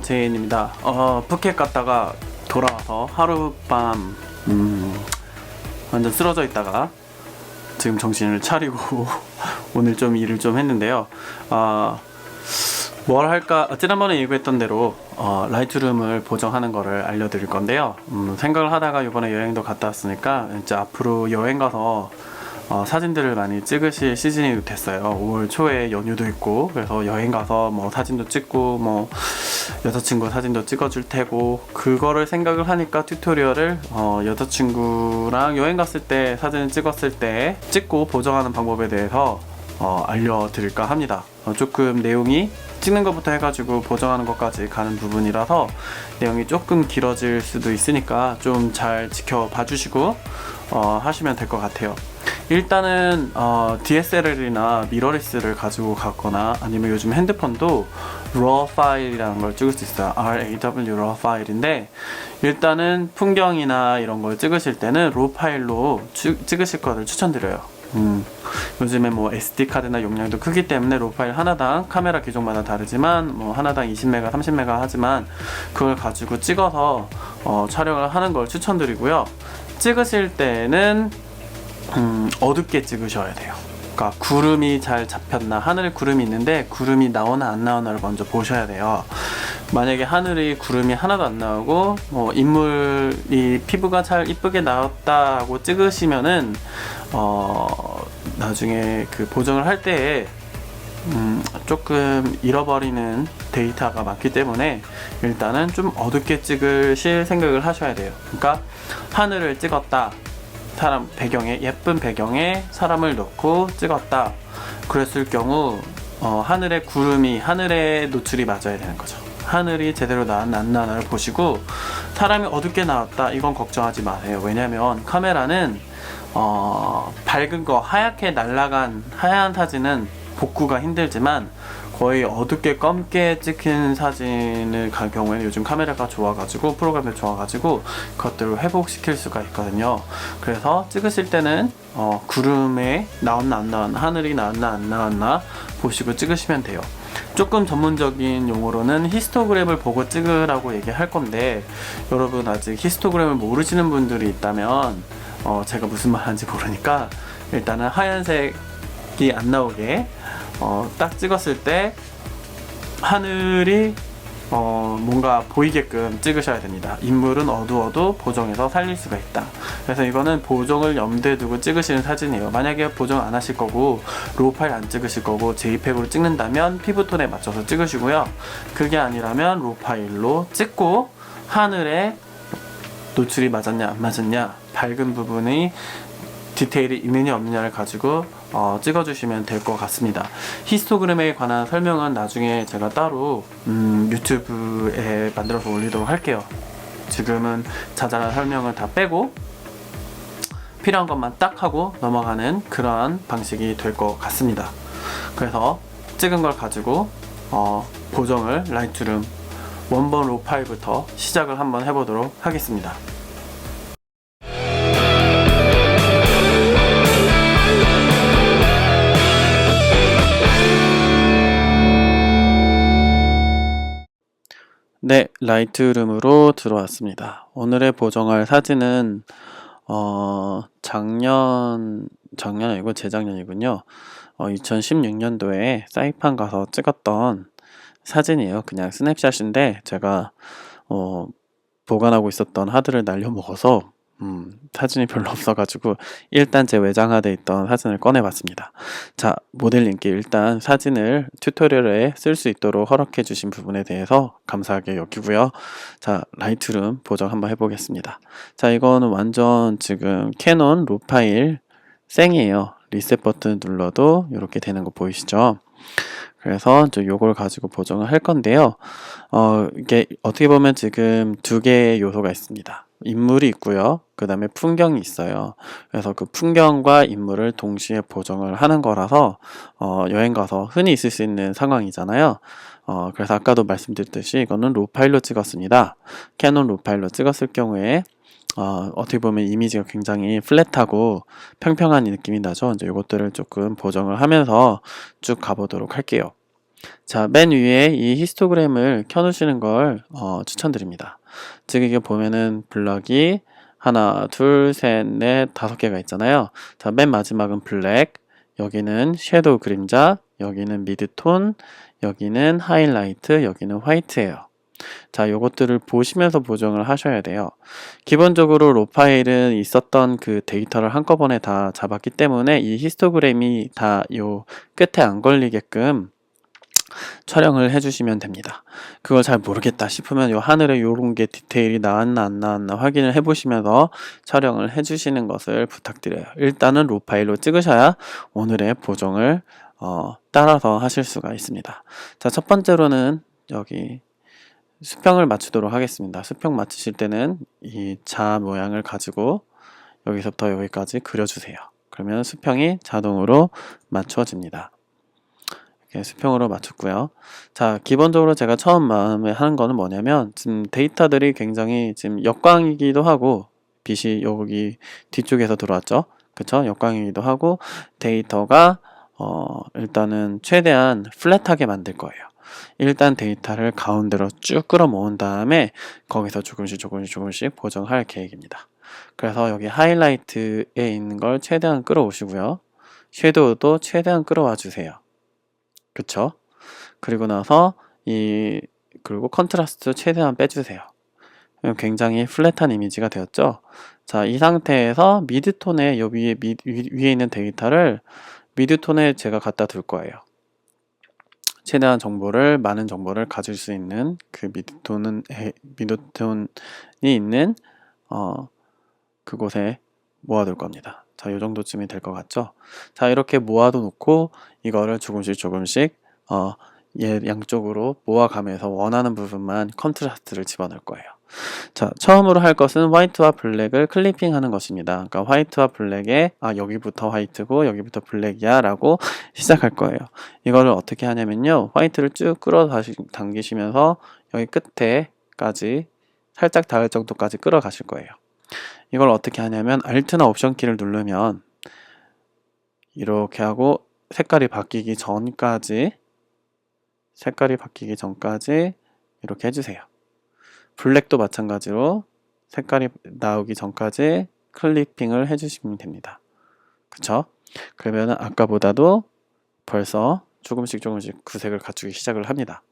제인입니다. 어, 푸켓 갔다가 돌아와서 하룻밤 음, 완전 쓰러져 있다가 지금 정신을 차리고 오늘 좀 일을 좀 했는데요. 아, 뭘 할까? 아, 지난번에 예고했던 대로 어, 라이트룸을 보정하는 거를 알려드릴 건데요. 음, 생각을 하다가 이번에 여행도 갔다 왔으니까 이제 앞으로 여행 가서 어, 사진들을 많이 찍으실 시즌이 됐어요. 5월 초에 연휴도 있고 그래서 여행 가서 뭐 사진도 찍고 뭐 여자친구 사진도 찍어줄 테고 그거를 생각을 하니까 튜토리얼을 어, 여자친구랑 여행 갔을 때 사진을 찍었을 때 찍고 보정하는 방법에 대해서 어, 알려드릴까 합니다. 어, 조금 내용이 찍는 것부터 해가지고 보정하는 것까지 가는 부분이라서 내용이 조금 길어질 수도 있으니까 좀 잘 지켜봐 주시고 어, 하시면 될 것 같아요. 일단은 어, DSLR이나 미러리스를 가지고 갔거나 아니면 요즘 핸드폰도 RAW 파일이라는 걸 찍을 수 있어요. RAW RAW 파일인데 일단은 풍경이나 이런 걸 찍으실 때는 RAW 파일로 찍- 찍으실 거를 추천드려요. 음, 요즘에 뭐 SD 카드나 용량도 크기 때문에 RAW 파일 하나당 카메라 기종마다 다르지만 뭐 하나당 20메가, 30메가 하지만 그걸 가지고 찍어서 어, 촬영을 하는 걸 추천드리고요. 찍으실 때는 음, 어둡게 찍으셔야 돼요. 그러니까 구름이 잘 잡혔나 하늘에 구름이 있는데 구름이 나오나 안 나오나를 먼저 보셔야 돼요. 만약에 하늘이 구름이 하나도 안 나오고 뭐 인물이 피부가 잘 이쁘게 나왔다고 찍으시면은 어 나중에 그 보정을 할 때에 음, 조금 잃어버리는 데이터가 많기 때문에 일단은 좀 어둡게 찍으실 생각을 하셔야 돼요. 그러니까 하늘을 찍었다. 사람 배경에 예쁜 배경에 사람을 넣고 찍었다. 그랬을 경우 어, 하늘에 구름이 하늘에 노출이 맞아야 되는 거죠. 하늘이 제대로 나왔나 를 보시고 사람이 어둡게 나왔다 이건 걱정하지 마세요. 왜냐면 카메라는 어, 밝은 거 하얗게 날아간 하얀 사진은 복구가 힘들지만 거의 어둡게 검게 찍힌 사진을 갈 경우에는 요즘 카메라가 좋아가지고 프로그램이 좋아가지고 그것들을 회복시킬 수가 있거든요. 그래서 찍으실 때는 어, 구름에 나왔나 안 나왔나 하늘이 나왔나 안 나왔나 보시고 찍으시면 돼요. 조금 전문적인 용어로는 히스토그램을 보고 찍으라고 얘기할 건데 여러분 아직 히스토그램을 모르시는 분들이 있다면 어, 제가 무슨 말 하는지 모르니까 일단은 하얀색이 안 나오게 어, 딱 찍었을 때 하늘이 어, 뭔가 보이게끔 찍으셔야 됩니다. 인물은 어두워도 보정해서 살릴 수가 있다. 그래서 이거는 보정을 염두에 두고 찍으시는 사진이에요. 만약에 보정 안 하실 거고 로우 파일 안 찍으실 거고 JPEG으로 찍는다면 피부톤에 맞춰서 찍으시고요. 그게 아니라면 로우 파일로 찍고 하늘에 노출이 맞았냐 안 맞았냐 밝은 부분이 디테일이 있느냐 없느냐를 가지고 어, 찍어주시면 될 것 같습니다. 히스토그램에 관한 설명은 나중에 제가 따로 음, 유튜브에 만들어서 올리도록 할게요. 지금은 자잘한 설명을 다 빼고 필요한 것만 딱 하고 넘어가는 그러한 방식이 될 것 같습니다. 그래서 찍은 걸 가지고 어, 보정을 라이트룸 원본 로 파일부터 시작을 한번 해보도록 하겠습니다. 네, 라이트룸으로 들어왔습니다. 오늘의 보정할 사진은 어, 작년 작년 아니고 재작년이군요. 어, 2016년도에 사이판 가서 찍었던 사진이에요. 그냥 스냅샷인데 제가 어, 보관하고 있었던 하드를 날려 먹어서 음, 사진이 별로 없어가지고 일단 제 외장하드에 있던 사진을 꺼내봤습니다. 자, 모델님께 일단 사진을 튜토리얼에 쓸 수 있도록 허락해 주신 부분에 대해서 감사하게 여기고요. 자, 라이트룸 보정 한번 해보겠습니다. 자, 이거는 완전 지금 캐논 로 파일 생이에요. 리셋 버튼 눌러도 이렇게 되는 거 보이시죠? 그래서 이제 요걸 가지고 보정을 할 건데요. 어, 이게 어떻게 보면 지금 두 개의 요소가 있습니다. 인물이 있고요. 그 다음에 풍경이 있어요. 그래서 그 풍경과 인물을 동시에 보정을 하는 거라서, 어, 여행 가서 흔히 있을 수 있는 상황이잖아요. 어, 그래서 아까도 말씀드렸듯이 이거는 로 파일로 찍었습니다. 캐논 로 파일로 찍었을 경우에, 어, 어떻게 보면 이미지가 굉장히 플랫하고 평평한 이 느낌이 나죠. 이제 이것들을 조금 보정을 하면서 쭉 가보도록 할게요. 자, 맨 위에 이 히스토그램을 켜놓으시는 걸 어, 추천드립니다. 즉 이게 보면은 블럭이 하나, 둘, 셋, 넷, 다섯 개가 있잖아요. 자, 맨 마지막은 블랙, 여기는 섀도우 그림자, 여기는 미드톤, 여기는 하이라이트, 여기는 화이트예요. 자, 요것들을 보시면서 보정을 하셔야 돼요. 기본적으로 로 파일은 있었던 그 데이터를 한꺼번에 다 잡았기 때문에 이 히스토그램이 다 요 끝에 안 걸리게끔 촬영을 해주시면 됩니다. 그걸 잘 모르겠다 싶으면 요 하늘에 요런 게 디테일이 나왔나 안 나왔나 확인을 해보시면서 촬영을 해주시는 것을 부탁드려요. 일단은 로 파일로 찍으셔야 오늘의 보정을 어, 따라서 하실 수가 있습니다. 자, 첫 번째로는 여기 수평을 맞추도록 하겠습니다. 수평 맞추실 때는 이 자 모양을 가지고 여기서부터 여기까지 그려주세요. 그러면 수평이 자동으로 맞춰집니다. 이렇게 수평으로 맞췄고요. 자, 기본적으로 제가 처음 마음에 하는 거는 뭐냐면 지금 데이터들이 굉장히 지금 역광이기도 하고 빛이 여기 뒤쪽에서 들어왔죠. 그쵸? 역광이기도 하고 데이터가 어, 일단은 최대한 플랫하게 만들 거예요. 일단 데이터를 가운데로 쭉 끌어 모은 다음에 거기서 조금씩 조금씩 조금씩 보정할 계획입니다. 그래서 여기 하이라이트에 있는 걸 최대한 끌어오시고요. 섀도우도 최대한 끌어와 주세요. 그쵸? 그리고 나서 이 그리고 컨트라스트 최대한 빼주세요. 굉장히 플랫한 이미지가 되었죠. 자, 이 상태에서 미드톤에 여 위에 미, 위에 있는 데이터를 미드톤에 제가 갖다 둘 거예요. 최대한 정보를 많은 정보를 가질 수 있는 그 미드톤은 미드톤이 있는 어 그곳에 모아둘 겁니다. 자, 이 정도쯤이 될 것 같죠? 자, 이렇게 모아둬 놓고 이거를 조금씩 조금씩 어, 얘 양쪽으로 모아가면서 원하는 부분만 컨트라스트를 집어넣을 거예요. 자, 처음으로 할 것은 화이트와 블랙을 클리핑 하는 것입니다. 그러니까 화이트와 블랙에 아, 여기부터 화이트고 여기부터 블랙이야 라고 시작할 거예요. 이거를 어떻게 하냐면요. 화이트를 쭉 끌어 당기시면서 여기 끝에까지 살짝 닿을 정도까지 끌어 가실 거예요. 이걸 어떻게 하냐면 Alt나 옵션 키를 누르면 이렇게 하고 색깔이 바뀌기 전까지 색깔이 바뀌기 전까지 이렇게 해주세요. 블랙도 마찬가지로 색깔이 나오기 전까지 클리핑을 해주시면 됩니다. 그쵸? 그러면 아까보다도 벌써 조금씩 조금씩 구색을 갖추기 시작을 합니다.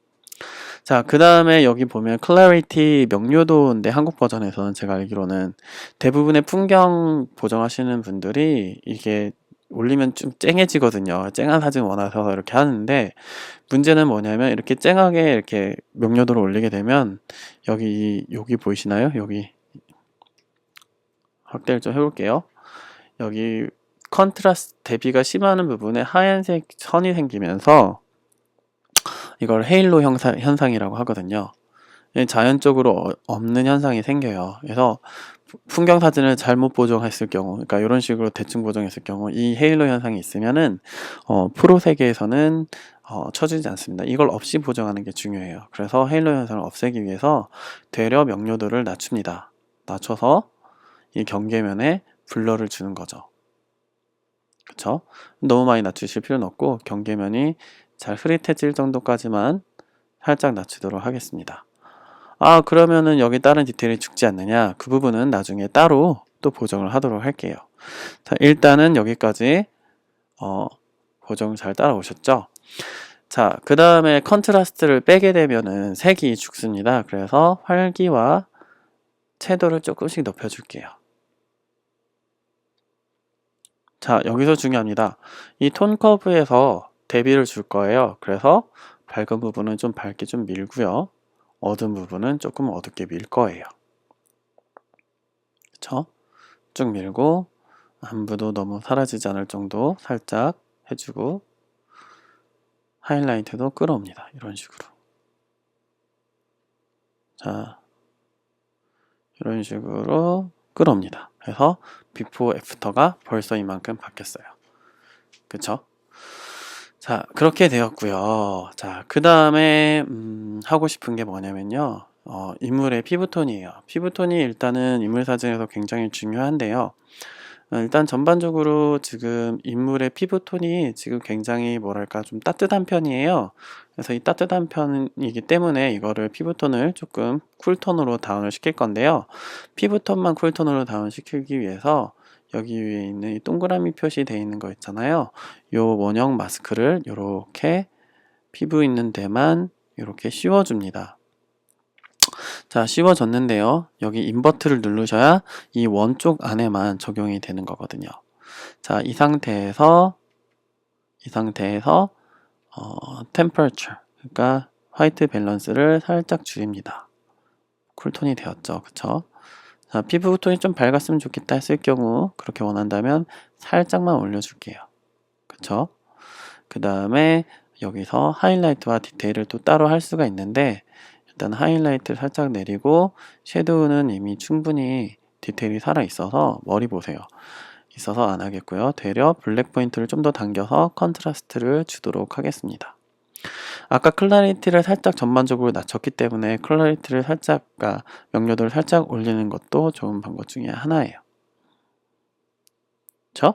자, 그 다음에 여기 보면 클래리티 명료도인데 한국 버전에서는 제가 알기로는 대부분의 풍경 보정하시는 분들이 이게 올리면 좀 쨍해지거든요. 쨍한 사진 원하셔서 이렇게 하는데 문제는 뭐냐면 이렇게 쨍하게 이렇게 명료도를 올리게 되면 여기 여기 보이시나요? 여기 확대를 좀 해볼게요. 여기 컨트라스트 대비가 심한 부분에 하얀색 선이 생기면서 이걸 헤일로 현상, 현상이라고 하거든요. 자연적으로 어, 없는 현상이 생겨요. 그래서 풍경 사진을 잘못 보정했을 경우, 그러니까 이런 식으로 대충 보정했을 경우 이 헤일로 현상이 있으면은 어, 프로 세계에서는 어, 쳐주지 않습니다. 이걸 없이 보정하는 게 중요해요. 그래서 헤일로 현상을 없애기 위해서 되려 명료도를 낮춥니다. 낮춰서 이 경계면에 블러를 주는 거죠. 그쵸? 너무 많이 낮추실 필요는 없고 경계면이 잘 흐릿해질 정도까지만 살짝 낮추도록 하겠습니다. 아 그러면은 여기 다른 디테일이 죽지 않느냐 그 부분은 나중에 따로 또 보정을 하도록 할게요. 자 일단은 여기까지 어, 보정 잘 따라오셨죠? 자, 그 다음에 컨트라스트를 빼게 되면은 색이 죽습니다. 그래서 활기와 채도를 조금씩 높여줄게요. 자, 여기서 중요합니다. 이 톤 커브에서 대비를 줄 거예요. 그래서 밝은 부분은 좀 밝게 좀 밀고요. 어두운 부분은 조금 어둡게 밀 거예요. 그쵸? 쭉 밀고 안부도 너무 사라지지 않을 정도 살짝 해주고 하이라이트도 끌어옵니다. 이런 식으로. 자, 이런 식으로 끌어옵니다. 그래서 비포 애프터가 벌써 이만큼 바뀌었어요. 그쵸? 자, 그렇게 되었고요. 자, 그 다음에 음, 하고 싶은 게 뭐냐면요. 어, 인물의 피부톤이에요. 피부톤이 일단은 인물 사진에서 굉장히 중요한데요. 어, 일단 전반적으로 지금 인물의 피부톤이 지금 굉장히 뭐랄까 좀 따뜻한 편이에요. 그래서 이 따뜻한 편이기 때문에 이거를 피부톤을 조금 쿨톤으로 다운을 시킬 건데요. 피부톤만 쿨톤으로 다운시키기 위해서 여기 위에 있는 이 동그라미 표시되어 있는 거 있잖아요. 요 원형 마스크를 이렇게 피부 있는 데만 이렇게 씌워줍니다. 자, 씌워졌는데요. 여기 인버트를 누르셔야 이 원쪽 안에만 적용이 되는 거거든요. 자, 이 상태에서 이 상태에서 어, temperature 그러니까 화이트 밸런스를 살짝 줄입니다. 쿨톤이 되었죠. 그쵸? 자, 피부 톤이 좀 밝았으면 좋겠다 했을 경우 그렇게 원한다면 살짝만 올려줄게요. 그쵸? 그 다음에 여기서 하이라이트와 디테일을 또 따로 할 수가 있는데 일단 하이라이트를 살짝 내리고 섀도우는 이미 충분히 디테일이 살아 있어서 머리 보세요. 있어서 안 하겠고요. 되려 블랙 포인트를 좀 더 당겨서 컨트라스트를 주도록 하겠습니다. 아까 클라리티를 살짝 전반적으로 낮췄기 때문에 클라리티를 살짝, 그러니까 명료도를 살짝 올리는 것도 좋은 방법 중에 하나예요. 그쵸?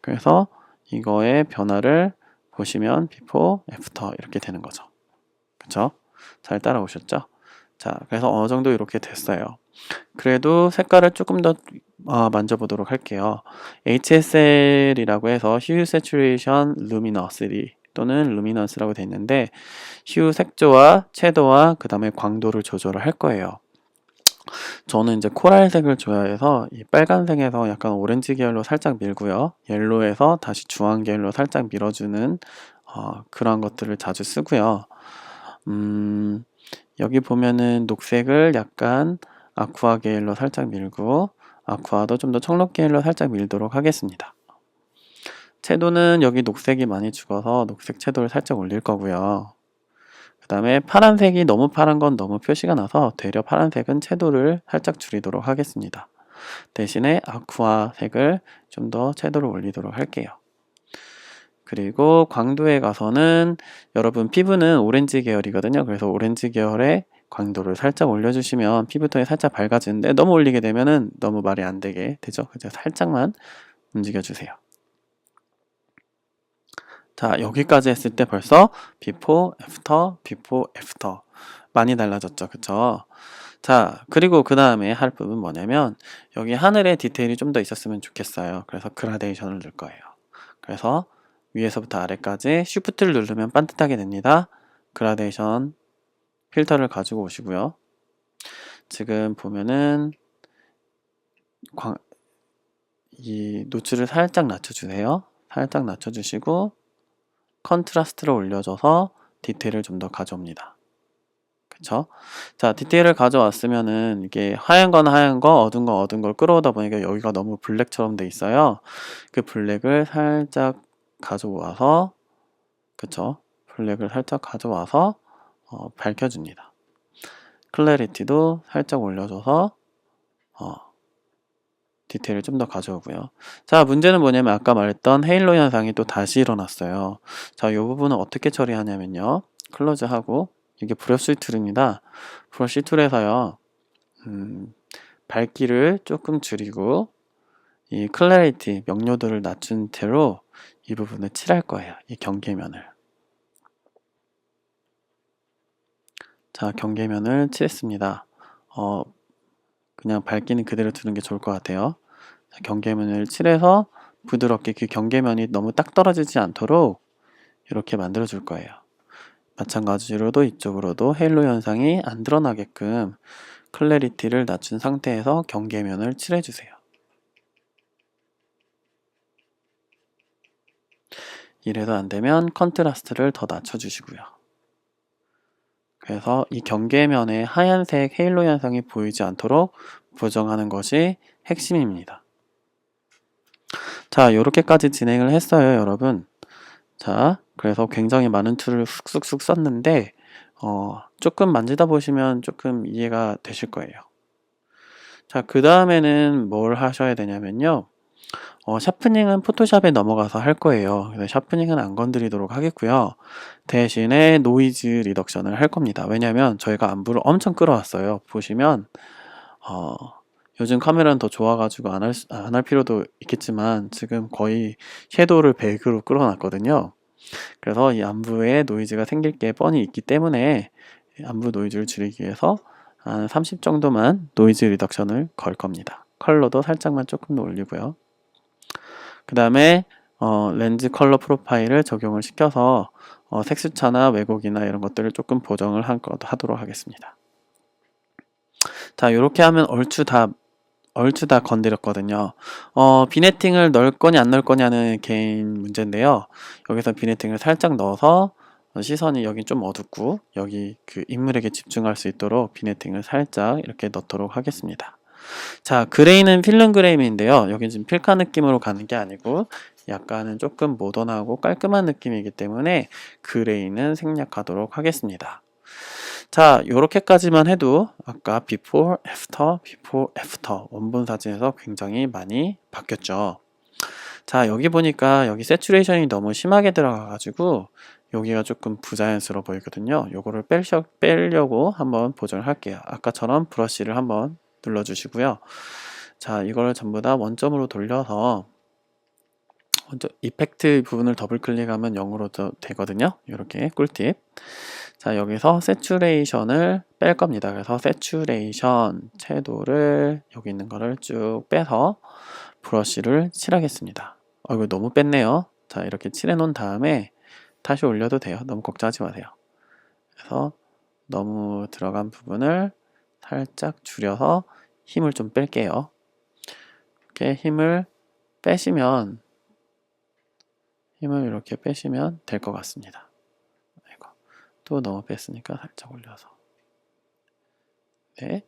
그래서 이거의 변화를 보시면 비포, 애프터 이렇게 되는 거죠. 그쵸? 잘 따라오셨죠? 자, 그래서 어느 정도 이렇게 됐어요. 그래도 색깔을 조금 더 어, 만져보도록 할게요. HSL이라고 해서 Hue Saturation Luminosity 또는 Luminous라고 되어 있는데 휴 색조와 채도와 그 다음에 광도를 조절을 할 거예요. 저는 이제 코랄색을 좋아해서 이 빨간색에서 약간 오렌지 계열로 살짝 밀고요. 옐로에서 다시 주황 계열로 살짝 밀어주는 어, 그런 것들을 자주 쓰고요. 음, 여기 보면은 녹색을 약간 아쿠아 계열로 살짝 밀고 아쿠아도 좀 더 청록 계열로 살짝 밀도록 하겠습니다. 채도는 여기 녹색이 많이 죽어서 녹색 채도를 살짝 올릴 거고요. 그 다음에 파란색이 너무 파란 건 너무 표시가 나서 되려 파란색은 채도를 살짝 줄이도록 하겠습니다. 대신에 아쿠아 색을 좀 더 채도를 올리도록 할게요. 그리고 광도에 가서는 여러분 피부는 오렌지 계열이거든요. 그래서 오렌지 계열의 광도를 살짝 올려주시면 피부톤이 살짝 밝아지는데 너무 올리게 되면은 너무 말이 안 되게 되죠. 그래서 살짝만 움직여주세요. 자, 여기까지 했을 때 벌써 before, after, before, after 많이 달라졌죠. 그쵸? 자, 그리고 그 다음에 할 부분 뭐냐면 여기 하늘에 디테일이 좀 더 있었으면 좋겠어요. 그래서 그라데이션을 넣을 거예요. 그래서 위에서부터 아래까지 쉬프트를 누르면 반듯하게 됩니다. 그라데이션 필터를 가지고 오시고요. 지금 보면은 광, 이 노출을 살짝 낮춰주세요. 살짝 낮춰주시고 컨트라스트를 올려줘서 디테일을 좀 더 가져옵니다. 그쵸? 자, 디테일을 가져왔으면은 이게 하얀 건 하얀 거, 어두운 건 어두운 걸 끌어오다 보니까 여기가 너무 블랙처럼 돼 있어요. 그 블랙을 살짝 가져와서, 그쵸? 블랙을 살짝 가져와서 어, 밝혀줍니다. 클래리티도 살짝 올려줘서 어, 디테일을 좀 더 가져오고요. 자, 문제는 뭐냐면 아까 말했던 헤일로 현상이 또 다시 일어났어요. 자, 이 부분은 어떻게 처리하냐면요. 클로즈하고 이게 브러쉬 툴입니다. 브러쉬 툴에서요. 음, 밝기를 조금 줄이고 이 클래리티, 명료도를 낮춘 채로 이 부분을 칠할 거예요. 이 경계면을. 자, 경계면을 칠했습니다. 어, 그냥 밝기는 그대로 두는 게 좋을 것 같아요. 자, 경계면을 칠해서 부드럽게 그 경계면이 너무 딱 떨어지지 않도록 이렇게 만들어 줄 거예요. 마찬가지로도 이쪽으로도 헤일로 현상이 안 드러나게끔 클래리티를 낮춘 상태에서 경계면을 칠해 주세요. 이래도 안 되면 컨트라스트를 더 낮춰 주시고요. 그래서 이 경계면에 하얀색 헤일로 현상이 보이지 않도록 보정하는 것이 핵심입니다. 자, 이렇게까지 진행을 했어요, 여러분. 자, 그래서 굉장히 많은 툴을 쑥쑥쑥 썼는데, 어, 조금 만지다 보시면 조금 이해가 되실 거예요. 자, 그 다음에는 뭘 하셔야 되냐면요. 어, 샤프닝은 포토샵에 넘어가서 할 거예요. 그래서 샤프닝은 안 건드리도록 하겠고요. 대신에 노이즈 리덕션을 할 겁니다. 왜냐면 저희가 안부를 엄청 끌어왔어요. 보시면, 어, 요즘 카메라는 더 좋아가지고 안 할, 안 할 필요도 있겠지만 지금 거의 섀도우를 100으로 끌어놨거든요. 그래서 이 안부에 노이즈가 생길 게 뻔히 있기 때문에 안부 노이즈를 줄이기 위해서 한 30 정도만 노이즈 리덕션을 걸 겁니다. 컬러도 살짝만 조금 더 올리고요. 그 다음에 어, 렌즈 컬러 프로파일을 적용을 시켜서 어, 색수차나 왜곡이나 이런 것들을 조금 보정을 한 것- 하도록 하겠습니다. 자, 이렇게 하면 얼추 다 얼추 다 건드렸거든요. 어, 비네팅을 넣을 거냐 안 넣을 거냐는 개인 문제인데요. 여기서 비네팅을 살짝 넣어서 어, 시선이 여기 좀 어둡고 여기 그 인물에게 집중할 수 있도록 비네팅을 살짝 이렇게 넣도록 하겠습니다. 자, 그레이는 필름 그레이인데요. 여기 지금 필카 느낌으로 가는 게 아니고 약간은 조금 모던하고 깔끔한 느낌이기 때문에 그레이는 생략하도록 하겠습니다. 자, 요렇게까지만 해도 아까 before, after, before, after 원본 사진에서 굉장히 많이 바뀌었죠. 자, 여기 보니까 여기 세츄레이션이 너무 심하게 들어가가지고 여기가 조금 부자연스러워 보이거든요. 요거를 빼려, 빼려고 한번 보정을 할게요. 아까처럼 브러쉬를 한번 눌러주시고요. 자, 이걸 전부 다 원점으로 돌려서 먼저 이펙트 부분을 더블 클릭하면 0으로 되거든요. 이렇게 꿀팁. 자, 여기서 세츄레이션을 뺄 겁니다. 그래서 세츄레이션 채도를 여기 있는 거를 쭉 빼서 브러쉬를 칠하겠습니다. 어, 이거 너무 뺐네요. 자, 이렇게 칠해 놓은 다음에 다시 올려도 돼요. 너무 걱정하지 마세요. 그래서 너무 들어간 부분을 살짝 줄여서 힘을 좀 뺄게요. 이렇게 힘을 빼시면 힘을 이렇게 빼시면 될 것 같습니다. 또 너무 뺐으니까 살짝 올려서 네,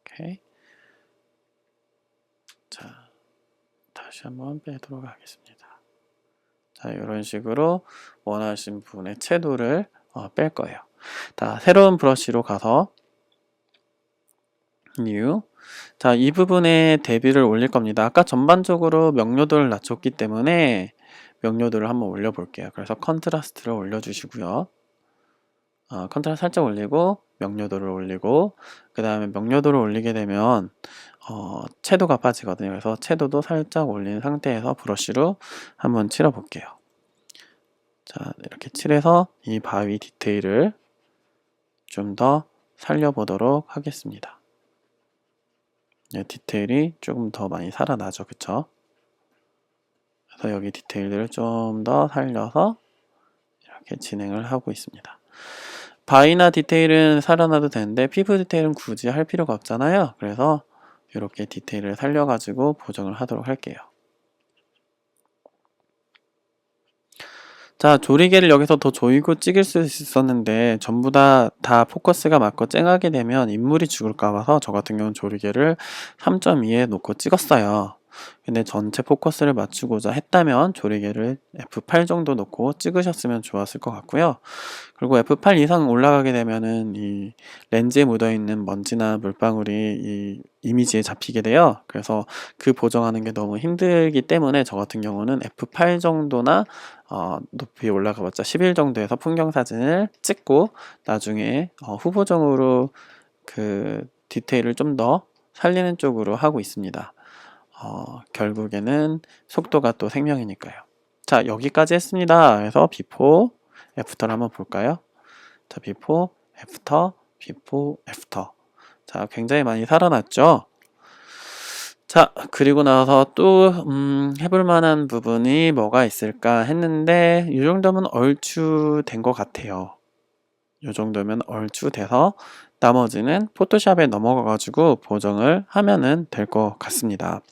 오케이. 자, 다시 한번 빼도록 하겠습니다. 자, 이런 식으로 원하신 부분의 채도를 어, 뺄 거예요. 자, 새로운 브러쉬로 가서 new. 자, 이 부분에 대비를 올릴 겁니다. 아까 전반적으로 명료도를 낮췄기 때문에 명료도를 한번 올려볼게요. 그래서 컨트라스트를 올려주시고요. 어, 컨트라스트 살짝 올리고 명료도를 올리고 그 다음에 명료도를 올리게 되면 어, 채도가 빠지거든요. 그래서 채도도 살짝 올린 상태에서 브러쉬로 한번 칠해 볼게요. 자, 이렇게 칠해서 이 바위 디테일을 좀 더 살려보도록 하겠습니다. 네, 디테일이 조금 더 많이 살아나죠. 그쵸? 그래서 여기 디테일들을 좀 더 살려서 이렇게 진행을 하고 있습니다. 바이나 디테일은 살아나도 되는데 피부 디테일은 굳이 할 필요가 없잖아요. 그래서 이렇게 디테일을 살려가지고 보정을 하도록 할게요. 자, 조리개를 여기서 더 조이고 찍을 수 있었는데 전부 다, 다 포커스가 맞고 쨍하게 되면 인물이 죽을까 봐서 저 같은 경우는 조리개를 3.2에 놓고 찍었어요. 근데 전체 포커스를 맞추고자 했다면 조리개를 F8 정도 놓고 찍으셨으면 좋았을 것 같고요. 그리고 F8 이상 올라가게 되면은 이 렌즈에 묻어 있는 먼지나 물방울이 이 이미지에 잡히게 돼요. 그래서 그 보정하는 게 너무 힘들기 때문에 저 같은 경우는 F8 정도나 어, 높이 올라가봤자 11 정도에서 풍경 사진을 찍고 나중에 어, 후보정으로 그 디테일을 좀 더 살리는 쪽으로 하고 있습니다. 어, 결국에는 속도가 또 생명이니까요. 자, 여기까지 했습니다. 그래서 비포, 애프터를 한번 볼까요? 자, 비포, 애프터, 비포, 애프터. 자, 굉장히 많이 살아났죠? 자, 그리고 나서 또, 음, 해볼 만한 부분이 뭐가 있을까 했는데, 이 정도면 얼추 된 것 같아요. 이 정도면 얼추 돼서, 나머지는 포토샵에 넘어가가지고 보정을 하면은 될 것 같습니다.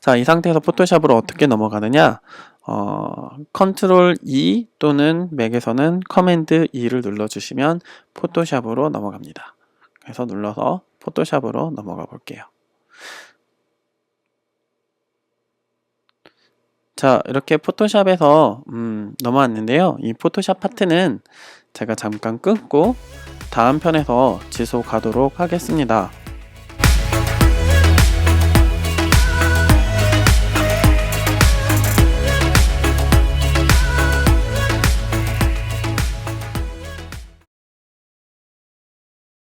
자, 이 상태에서 포토샵으로 어떻게 넘어가느냐? 어, 컨트롤 E 또는 맥에서는 커맨드 E를 눌러주시면 포토샵으로 넘어갑니다. 그래서 눌러서 포토샵으로 넘어가 볼게요. 자, 이렇게 포토샵에서 음, 넘어왔는데요. 이 포토샵 파트는 제가 잠깐 끊고 다음 편에서 지속하도록 하겠습니다.